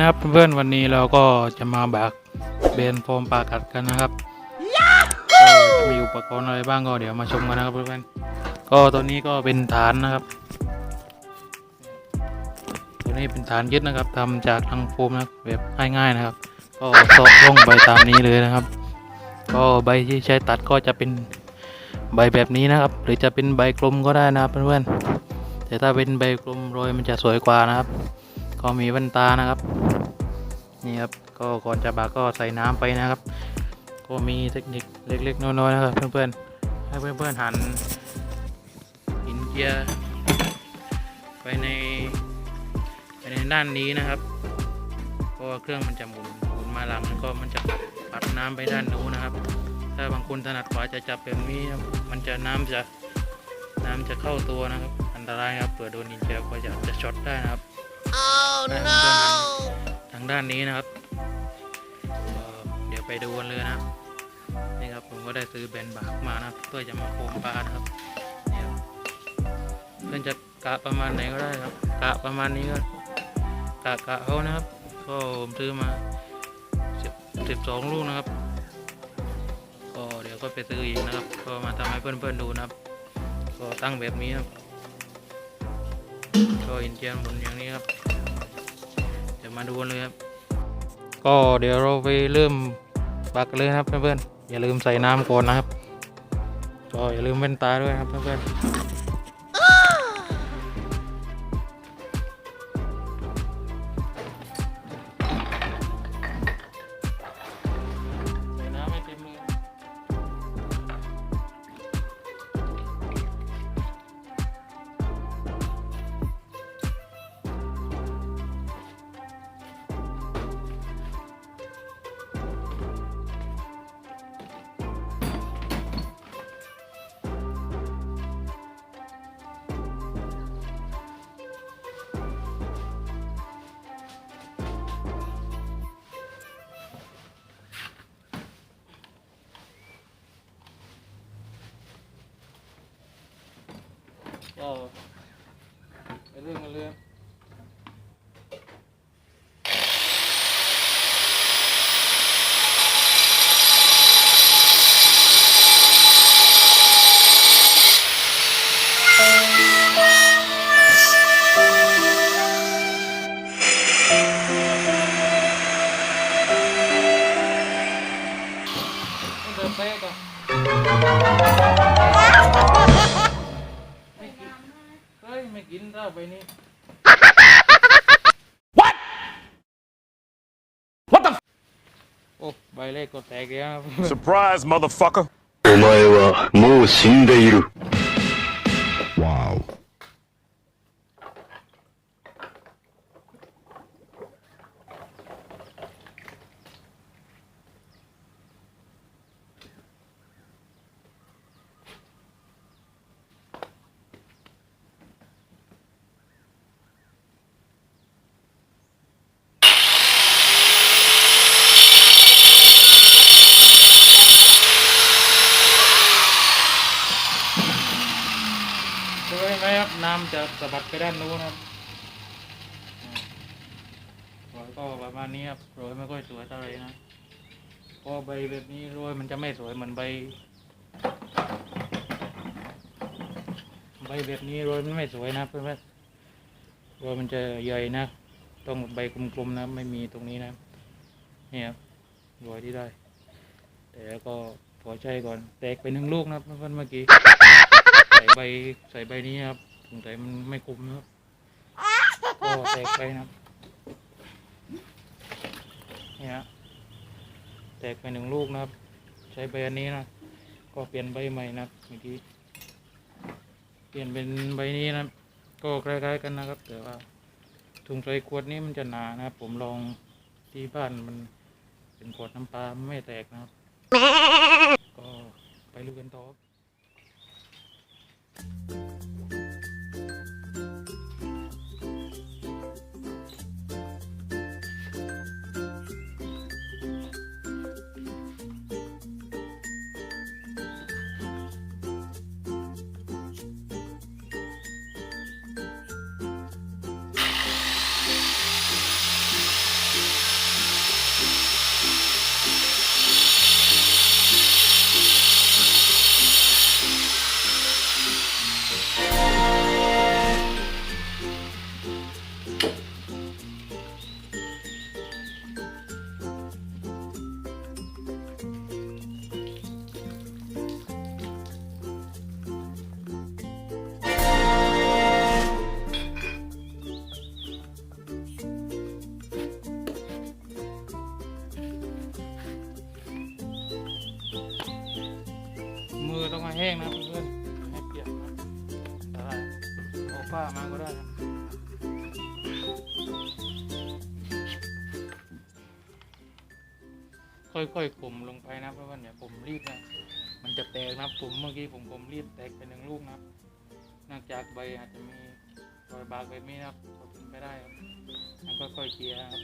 นะครับเพื่อนๆวันนี้เราก็จะมาแบกเบนโฟมปลากัดกันนะครับก็จะมีอุปกรณ์อะไรบ้างก็เดี๋ยวมาชมกันนะครับเพื่อนๆก็ตัวนี้ก็เป็นฐานนะครับ ตัวนี้เป็นฐานยึดนะครับทำจากทางโฟมนะครับแบบง่ายๆนะครับ ก็ซอกลงใบตามนี้เลยนะครับ ก็ใบที่ใช้ตัดก็จะเป็นใบแบบนี้นะครับ หรือจะเป็นใบกลมก็ได้นะครับเพื่อนๆแต่ถ้าเป็นใบกลมโรยมันจะสวยกว่านะครับ ก็มีแว่นตานะครับ นี่ครับก็ก่อนจะบาก็ใส่น้ำไปนะครับ ก็มีเทคนิคเล็กๆน้อยๆนะครับ เพื่อนๆให้เพื่อนๆหันหินเจียร์ไปในไปในด้านนี้นะครับเพราะว่าเครื่องมันจะหมุนหมุนมาหลังก็มันจะปัดน้ำไปด้านนู้นนะครับ ถ้าบางคนถนัดขวาจะจับแบบนี้มันจะน้ำจะน้ำจะเข้าตัวนะครับ อันตรายครับเปิดโดนหินเจียร์ก็จะจะช็อตได้นะครับ ได้เพื่อนๆทางด้านนี้นะครับก็เดี๋ยวไปดูกันเลยนะครับนี่ครับผมก็ได้ซื้อแบนบากมานะครับเพื่อจะมาโคมปลานะครับเนี่ยเพื่อนจะกะประมาณไหนก็ได้ครับกะประมาณนี้ก็กะกะเขานะครับ ก็ผมซื้อมาสิบสิบสองลูกนะครับก็เดี๋ยวก็ไปซื้ออีกนะครับ ก็มาทำให้เพื่อนๆดูนะครับ ก็ตั้งแบบนี้นะครับก็อินเจียนบนอย่างนี้ครับเดี๋ ยวมาดูกันเลยครับ ก็เดี๋ยวเราไปเริ่มปักเลยนะครับเพื่อนๆอย่าลืมใส่น้ำก่อนนะครับก็อย่าลืมเว้นตาด้วยครับเพื่อนๆ ก็ไปเรื่องมันเรื่อง バイレイコンとエグヤン。Surprise, お前はもう死んでいる。 สะบัดไปด้านนู้นครับโรยก็ประมาณนี้ครับโรยไม่ค่อยสวยเท่าไหร่นะเพอใบแบบนี้โรยมันจะไม่สวยเหมือนใบ ใบแบบนี้โรยมันไม่สวยนะเพื่อนๆโรยมันจะใหญ่นะ ต้องใบกลมๆนะ ไม่มีตรงนี้นะเนี่ยครับโรยที่ได้ แต่ก็พอใช้ก่อน แตกไปหนึ่งลูกนะเพื่อนๆเมื่อกี้ ใส่ใบใส่ใบนี้ครับ สงสัยมันไม่คุมนะครับก็แตกไปนะครับเนี่ยฮะแตกไปหนึ่งลูกนะครับ ใช้ใบอันนี้นะก็เปลี่ยนใบใหม่นะครับเมื่อกี้เปลี่ยนเป็นใบนี้นะก็คล้ายๆกันนะครับ แต่ว่าถุงใส่ขวดนี้มันจะหนานะครับ ผมลองที่บ้านมันเป็นขวดน้ำปลาไม่แตกนะครับ ก็ไปลุยกันต่อ ค่อยๆกลมลงไปนะเพื่อนๆอย่าผมรีบนะมันจะแตกนะผมเมื่อกี้ผมผมรีบแตกไปหนึ่งลูกนะนองจากใบอาจจะมีรอยบากแบบนี้นะครับก็เป็นไปได้ครับมันค่อยๆเกลี่ยนะครับ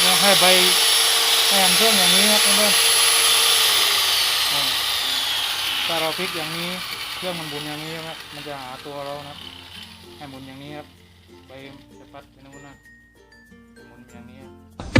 เนี่ยให้ใบให้อันเครื่องอย่างนี้ครับเพื่อนๆอ่าถ้าเราพลิกอย่างนี้เครื่องมันบุนอย่างนี้นะครับมันจะหาตัวเรานะให้หมุนอย่างนี้ครับใบจะปัดไปนู้นนะหมุนอย่างนี้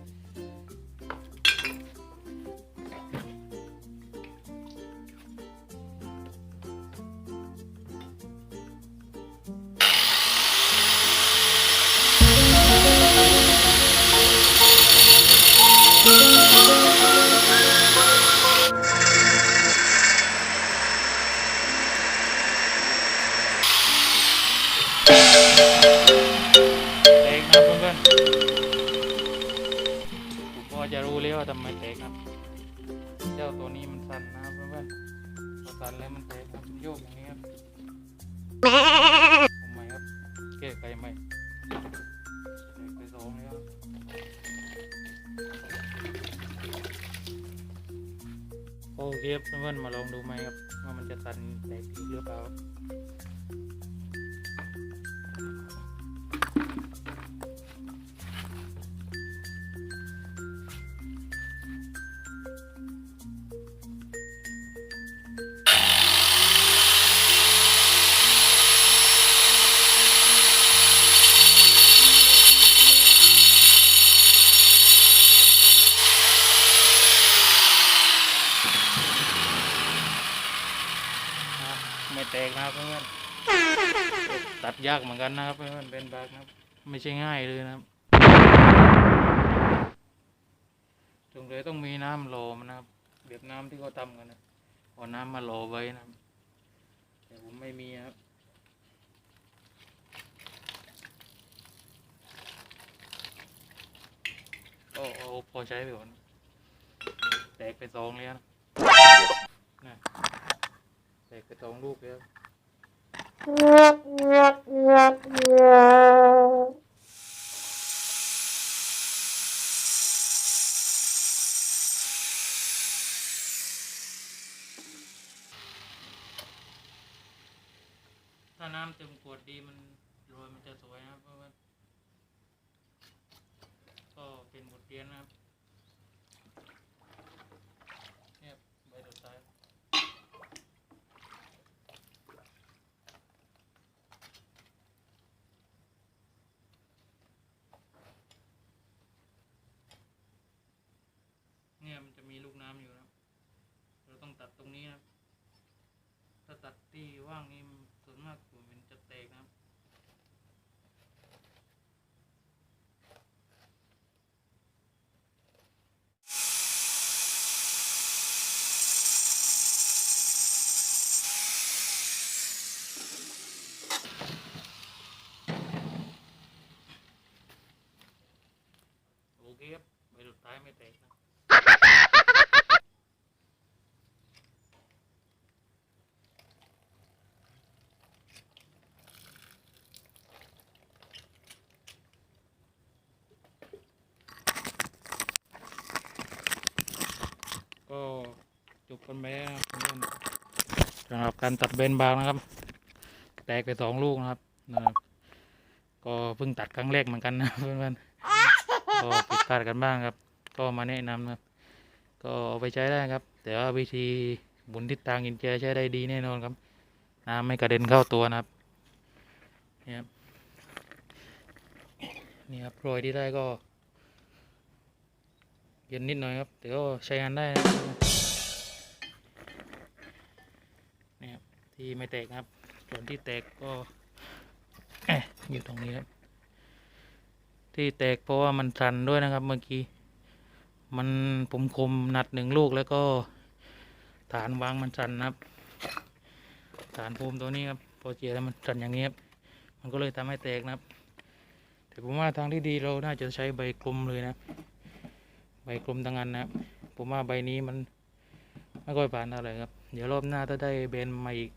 ทำไมครับแก้ไขไหมแตกไปสองแล้วโอเคครับเพื่อนๆมาลองดูไหมครับ ว่ามันจะตันแตกอีกหรือเปล่า ยากเหมือนกันนะครับเพื่อนเป็นบากนะครับ ไม่ใช่ง่ายเลยนะครับตรงเลยต้องมีน้ำโลมันนะครับแบบน้ำที่เขาทำกันนะเอาน้ำมาโลไว้นะแต่ผมไม่มีครับก็เอาพอใช้ไปก่อนแตกไปสองแล้วนะนะแตกไปสองลูกแล้ว ถ้าน้ำเต็มขวดดีมันโรยมันจะสวยนะครับเพราะว่าก็เป็นบทเรียนนะครับเนี่ยใบสุดท้าย เนี่ยมันจะมีลูกน้ำอยู่นะครับ เราต้องตัดตรงนี้นะครับ ถ้าตัดที่ว่างนี่ส่วนมากมันจะแตกนะครับ โอเคครับใบสุดท้ายไม่แตกนะ ก็จบกันไปแล้วนะครับสำหรับ การตัดเบนบางนะครับ แตกไปสองลูกนะครับนะครับ ก็เพิ่งตัดครั้งแรกเหมือนกันนะเพื่อนๆก็ผิดพลาดกันบ้างครับ ก็มาแนะนำนะครับ ก็เอาไปใช้ได้ครับ แต่ว่าวิธีหมุนทิศทางอินเจใช้ได้ดีแน่นอนครับน้ำไม่กระเด็นเข้าตัวนะครับนี่ครับนี่ครับโรยที่ได้ก็เย็นนิดหน่อยครับแต่ก็ใช้งานได้นะครับ ที่ไม่แตกครับ ส่วนที่แตกก็อยู่ตรงนี้ครับที่แตกเพราะว่ามันสั่นด้วยนะครับ เมื่อกี้ มันผมคมนัดหนึ่งลูกแล้วก็ ฐานวางมันสั่นนะครับ ฐานภูมิตัวนี้ครับพอเจียแล้วมันสั่นอย่างนี้ครับมันก็เลยทำให้แตกนะครับ แต่ผมว่าทางที่ดีเราน่าจะใช้ใบกลมเลยนะ ใบกลมทั้งอันนะครับผมว่าใบนี้มันไม่ค่อยผ่านเท่าไหร่ครับ เดี๋ยวรอบหน้าถ้าได้เบนมาอีก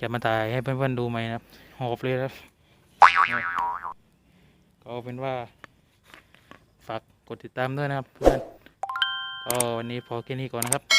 จะมาถ่ายให้เพื่อนๆดูไหมนะครับหอบเลยครับก็เป็นว่า ฝากกดติดตามด้วยนะครับเพื่อนก็วันนี้พอแค่นี้ก่อนนะครับ